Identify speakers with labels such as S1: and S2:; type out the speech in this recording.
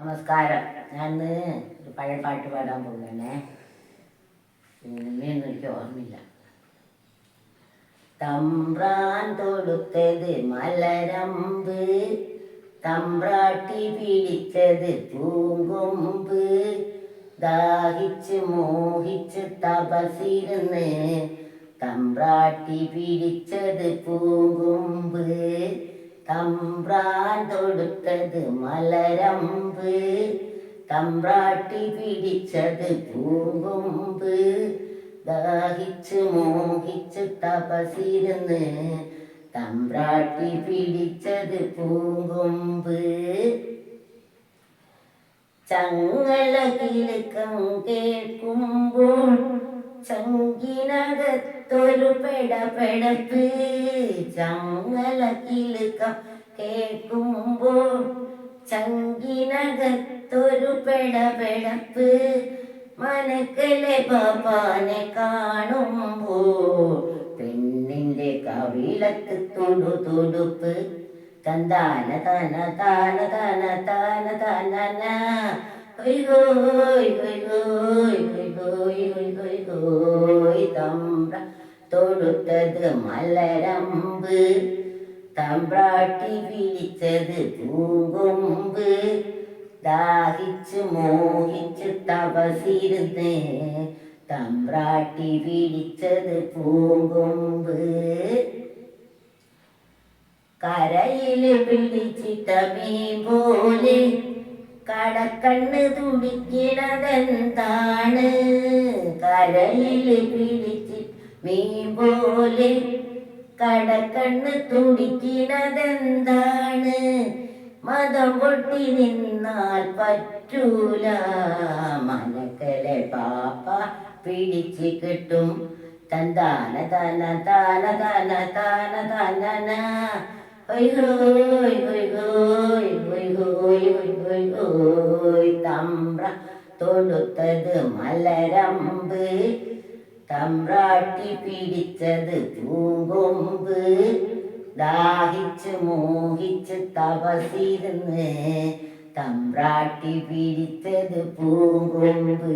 S1: നമസ്കാരം. ഞാൻ ഒരു പഴയ പാട്ട് പാടാൻ പോകുന്നേ ഇന്നൊന്നും എനിക്ക് ഓർമ്മയില്ല. തമ്പ്രാൻ തൊടുത്തത് മലരമ്പ് തമ്പ്രാട്ടി പിടിച്ചത് പൂങ്കൊമ്പ് ദാഹിച്ച് മോഹിച്ച് തപസിരുന്ന് തമ്പ്രാട്ടി പിടിച്ചത് പൂങ്കൊമ്പ് തമ്പ്രാൻ തൊടുത്തത് മലരമ്പ്. തമ്പ്രാട്ടി പിടിച്ചത് പൂങ്കൊമ്പ്. ദാഹിച്ച് മോഹിച്ച് തപസിരുന്ന് തമ്പ്രാട്ടി പിടിച്ചത് പൂങ്കൊമ്പ്. ചങ്ങല കിലുക്കം കേൾക്കുമ്പോൾ ചങ്കിനകത്തൊരു പെടപെടപ്പ് ചങ്ങല കിലുക്കം കേൾക്കുമ്പോൾ ചങ്കിനകത്തൊരു പെടപെടപ്പ് മനക്കലെ പാപ്പാനെ കാണുമ്പോൾ പെണ്ണിന്റെ കവിളത്ത് തൊടു തൊടുപ്പ്. തന്താന തന താന തന താന തന ഹൊയ് ഹോയ് തൊടുത്തത് മലരമ്പ്. തമ്പ്രാട്ടി വിളിച്ചത് പൂങ്കൊമ്പ് ദാഹിച്ച് മോഹിച്ച് തപസിരുന്ന് തമ്പ്രാട്ടി വിളിച്ചത് പൂങ്കൊമ്പ്. കരയിൽ പിടിച്ചിട്ട മീൻ പോലെ കടക്കണ്ണ് തുടിക്കണതെന്താണ്? കരയിൽ പിടിച്ച് മീൻ പോലെ കടക്കണ്ണ് തുടിക്കണതെന്താണ്? മതം പൊട്ടി നിന്നാൽ പറ്റൂല. മനക്കലെ പാപ്പ പിടിച്ച് കിട്ടും. തന്താന തന താന തന താന തന തമ്പ്ര തൊടുത്തത് മലരമ്പ്. തമ്പ്രാട്ടി പിടിച്ചത് പൂങ്കൊമ്പ് ദാഹിച്ച് മോഹിച്ച് തപസിരുന്ന് തമ്പ്രാട്ടി പിടിച്ചത് പൂങ്കൊമ്പ്.